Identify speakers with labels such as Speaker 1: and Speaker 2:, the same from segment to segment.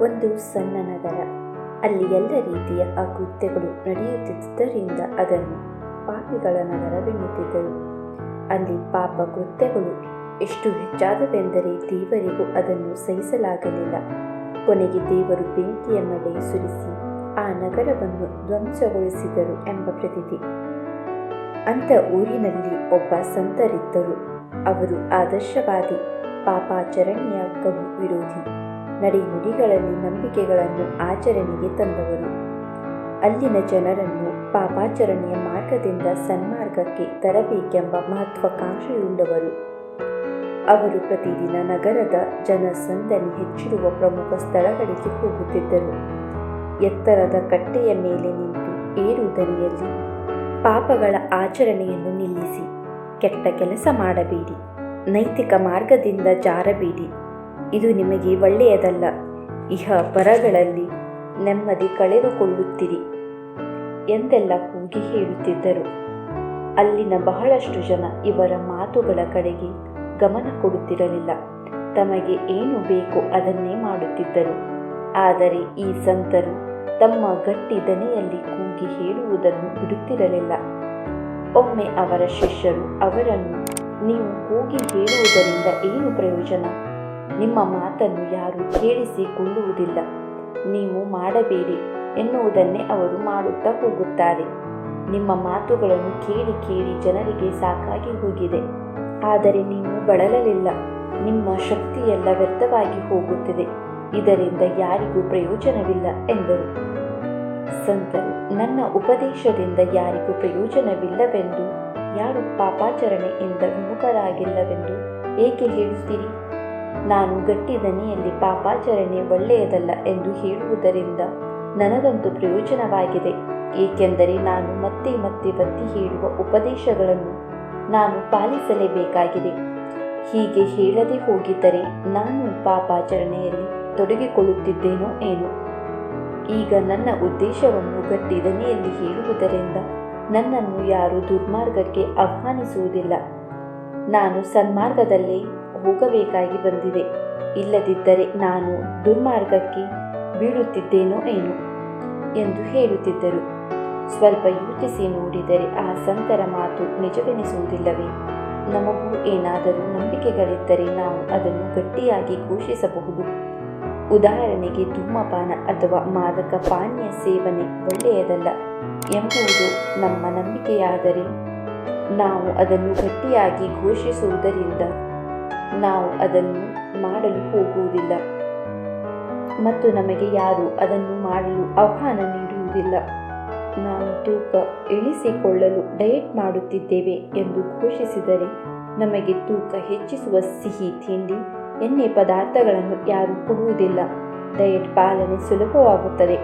Speaker 1: ಒಂದು ಸಣ್ಣ ನಗರ. ಅಲ್ಲಿ ಎಲ್ಲ ರೀತಿಯ ಅಕೃತ್ಯಗಳು ನಡೆಯುತ್ತಿದ್ದರಿಂದ ಅದನ್ನು ಪಾಪಿಗಳ ನಗರವೆನ್ನುತ್ತಿದ್ದರು ಅಲ್ಲಿ ಪಾಪ ಕೃತ್ಯಗಳು ಎಷ್ಟು ಹೆಚ್ಚಾದವೆಂದರೆ ದೇವರಿಗೂ ಅದನ್ನು ಸಹಿಸಲಾಗಲಿಲ್ಲ. ಕೊನೆಗೆ ದೇವರು ಬೆಂಕಿಯ ಮೇಲೆ ಸುರಿಸಿ ಆ ನಗರವನ್ನು ಧ್ವಂಸಗೊಳಿಸಿದರು ಎಂಬ ಪ್ರತೀತಿ. ಅಂತ ಊರಿನಲ್ಲಿ ಒಬ್ಬ ಸಂತರಿದ್ದರು. ಅವರು ಆದರ್ಶವಾದಿ, ಪಾಪಾಚರಣೆಯ ಕಡು ವಿರೋಧಿ. ನಡೆನುಡಿಗಳಲ್ಲಿ ನಂಬಿಕೆಗಳನ್ನು ಆಚರಣೆಗೆ ತಂದವರು. ಅಲ್ಲಿನ ಜನರನ್ನು ಪಾಪಾಚರಣೆಯ ಮಾರ್ಗದಿಂದ ಸನ್ಮಾರ್ಗಕ್ಕೆ ತರಬೇಕೆಂಬ ಮಹತ್ವಾಕಾಂಕ್ಷೆಯುಳ್ಳವರು. ಅವರು ಪ್ರತಿದಿನ ನಗರದ ಜನಸಂದಣಿ ಹೆಚ್ಚಿರುವ ಪ್ರಮುಖ ಸ್ಥಳಗಳಿಗೆ ಹೋಗುತ್ತಿದ್ದರು. ಎತ್ತರದ ಕಟ್ಟೆಯ ಮೇಲೆ ನಿಂತು ಏರು ದನಿಯಲ್ಲಿ ಪಾಪಗಳ ಆಚರಣೆಯನ್ನು ನಿಲ್ಲಿಸಿ, ಕೆಟ್ಟ ಕೆಲಸ ಮಾಡಬೇಡಿ, ನೈತಿಕ ಮಾರ್ಗದಿಂದ ಜಾರಬೇಡಿ. ಇದು ನಿಮಗೆ ಒಳ್ಳೆಯದಲ್ಲ. ಇಹ ಪರಗಳಲ್ಲಿ ನೆಮ್ಮದಿ ಕಳೆದುಕೊಳ್ಳುತ್ತಿರಿ ಎಂದೆಲ್ಲ ಕೂಗಿ ಹೇಳುತ್ತಿದ್ದರು. ಅಲ್ಲಿನ ಬಹಳಷ್ಟು ಜನ ಇವರ ಮಾತುಗಳ ಕಡೆಗೆ ಗಮನ ಕೊಡುತ್ತಿರಲಿಲ್ಲ. ತಮಗೆ ಏನು ಬೇಕೋ ಅದನ್ನೇ ಮಾಡುತ್ತಿದ್ದರು. ಆದರೆ ಈ ಸಂತರು ತಮ್ಮ ಗಟ್ಟಿ ದನಿಯಲ್ಲಿ ಕೂಗಿ ಹೇಳುವುದನ್ನು ಬಿಡುತ್ತಿರಲಿಲ್ಲ. ಒಮ್ಮೆ ಅವರ ಶಿಷ್ಯರು ಅವರನ್ನು, ನೀವು ಕೂಗಿ ಹೇಳುವುದರಿಂದ ಏನು ಪ್ರಯೋಜನ? ನಿಮ್ಮ ಮಾತನ್ನು ಯಾರೂ ಕೇಳಿಸಿಕೊಳ್ಳುವುದಿಲ್ಲ. ನೀವು ಮಾಡಬೇಡಿ ಎನ್ನುವುದನ್ನೇ ಅವರು ಮಾಡುತ್ತಾ ಹೋಗುತ್ತಾರೆ. ನಿಮ್ಮ ಮಾತುಗಳನ್ನು ಕೇಳಿ ಕೇಳಿ ಜನರಿಗೆ ಸಾಕಾಗಿ ಹೋಗಿದೆ. ಆದರೆ ನೀವು ಬಳಲಲಿಲ್ಲ. ನಿಮ್ಮ ಶಕ್ತಿಯೆಲ್ಲ ವ್ಯರ್ಥವಾಗಿ ಹೋಗುತ್ತಿದೆ. ಇದರಿಂದ ಯಾರಿಗೂ ಪ್ರಯೋಜನವಿಲ್ಲ ಎಂದರು. ಸಂತರು, ನನ್ನ ಉಪದೇಶದಿಂದ ಯಾರಿಗೂ ಪ್ರಯೋಜನವಿಲ್ಲವೆಂದು, ಯಾರು ಪಾಪಾಚರಣೆಯಿಂದ ವಿಮುಖರಾಗಿಲ್ಲವೆಂದು ಏಕೆ ಹೇಳುತ್ತೀರಿ? ನಾನು ಗಟ್ಟಿ ದನಿಯಲ್ಲಿ ಪಾಪಾಚರಣೆ ಒಳ್ಳೆಯದಲ್ಲ ಎಂದು ಹೇಳುವುದರಿಂದ ನನಗಂತೂ ಪ್ರಯೋಜನವಾಗಿದೆ, ಏಕೆಂದರೆ ನಾನು ಮತ್ತೆ ಮತ್ತೆ ಒತ್ತಿ ಹೇಳುವ ಉಪದೇಶಗಳನ್ನು ನಾನು ಪಾಲಿಸಲೇಬೇಕಾಗಿದೆ. ಹೀಗೆ ಹೇಳದೆ ಹೋಗಿದ್ದರೆ ನಾನು ಪಾಪಾಚರಣೆಯಲ್ಲಿ ತೊಡಗಿಕೊಳ್ಳುತ್ತಿದ್ದೇನೋ ಏನೋ. ಈಗ ನನ್ನ ಉದ್ದೇಶವನ್ನು ಗಟ್ಟಿ ದನಿಯಲ್ಲಿ ಹೇಳುವುದರಿಂದ ನನ್ನನ್ನು ಯಾರೂ ದುರ್ಮಾರ್ಗಕ್ಕೆ ಆಹ್ವಾನಿಸುವುದಿಲ್ಲ. ನಾನು ಸನ್ಮಾರ್ಗದಲ್ಲೇ ಹೋಗಬೇಕಾಗಿ ಬಂದಿದೆ. ಇಲ್ಲದಿದ್ದರೆ ನಾನು ದುರ್ಮಾರ್ಗಕ್ಕೆ ಬೀಳುತ್ತಿದ್ದೇನೋ ಏನೋ ಎಂದು ಹೇಳುತ್ತಿದ್ದರು. ಸ್ವಲ್ಪ ಯೋಚಿಸಿ ನೋಡಿದರೆ ಆ ಸಂತರ ಮಾತು ನಿಜವೆನಿಸುವುದಿಲ್ಲವೇ? ನಮಗೂ ಏನಾದರೂ ನಂಬಿಕೆಗಳಿದ್ದರೆ ನಾವು ಅದನ್ನು ಗಟ್ಟಿಯಾಗಿ ಘೋಷಿಸಬಹುದು. ಉದಾಹರಣೆಗೆ ಧೂಮಪಾನ ಅಥವಾ ಮಾದಕ ಪಾನೀಯ ಸೇವನೆ ಒಳ್ಳೆಯದಲ್ಲ ಎಂಬುದು ನಮ್ಮ ನಂಬಿಕೆಯಾದರೆ ನಾವು ಅದನ್ನು ಗಟ್ಟಿಯಾಗಿ ಘೋಷಿಸುವುದರಿಂದ ನಾವು ಅದನ್ನು ಮಾಡಲು ಹೋಗುವುದಿಲ್ಲ. ಮತ್ತು ನಮಗೆ ಯಾರು ಅದನ್ನು ಮಾಡಲು ಆಹ್ವಾನ ನೀಡುವುದಿಲ್ಲ. ನಾವು ತೂಕ ಇಳಿಸಿಕೊಳ್ಳಲು ಡಯಟ್ ಮಾಡುತ್ತಿದ್ದೇವೆ ಎಂದು ಘೋಷಿಸಿದರೆ ನಮಗೆ ತೂಕ ಹೆಚ್ಚಿಸುವ ಸಿಹಿ, ತಿಂಡಿ, ಎಣ್ಣೆ ಪದಾರ್ಥಗಳನ್ನು ಯಾರೂ ಕೊಡುವುದಿಲ್ಲ. ಡಯಟ್ ಪಾಲನೆ ಸುಲಭವಾಗುತ್ತದೆ.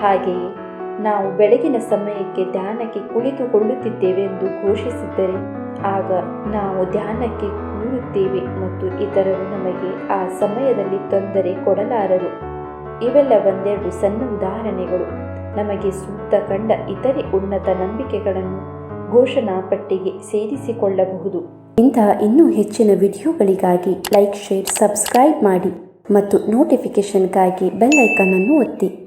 Speaker 1: ಹಾಗೆಯೇ ನಾವು ಬೆಳಗಿನ ಸಮಯಕ್ಕೆ ಧ್ಯಾನಕ್ಕೆ ಕುಳಿತುಕೊಳ್ಳುತ್ತಿದ್ದೇವೆ ಎಂದು ಘೋಷಿಸಿದ್ದರೆ ಆಗ ನಾವು ಧ್ಯಾನಕ್ಕೆ ಕೂರುತ್ತೇವೆ ಮತ್ತು ಇತರರು ನಮಗೆ ಆ ಸಮಯದಲ್ಲಿ ತೊಂದರೆ ಕೊಡಲಾರರು. ಇವೆಲ್ಲ ಒಂದೆರಡು ಸಣ್ಣ ಉದಾಹರಣೆಗಳು. ನಮಗೆ ಸೂಕ್ತ ಕಂಡ ಇತರೆ ಉನ್ನತ ನಂಬಿಕೆಗಳನ್ನು ಘೋಷಣಾ ಪಟ್ಟಿಗೆ ಸೇರಿಸಿಕೊಳ್ಳಬಹುದು. ಇಂತಹ ಇನ್ನೂ ಹೆಚ್ಚಿನ ವಿಡಿಯೋಗಳಿಗಾಗಿ ಲೈಕ್, ಶೇರ್, ಸಬ್ಸ್ಕ್ರೈಬ್ ಮಾಡಿ ಮತ್ತು ನೋಟಿಫಿಕೇಷನ್ಗಾಗಿ ಬೆಲ್ ಒತ್ತಿ.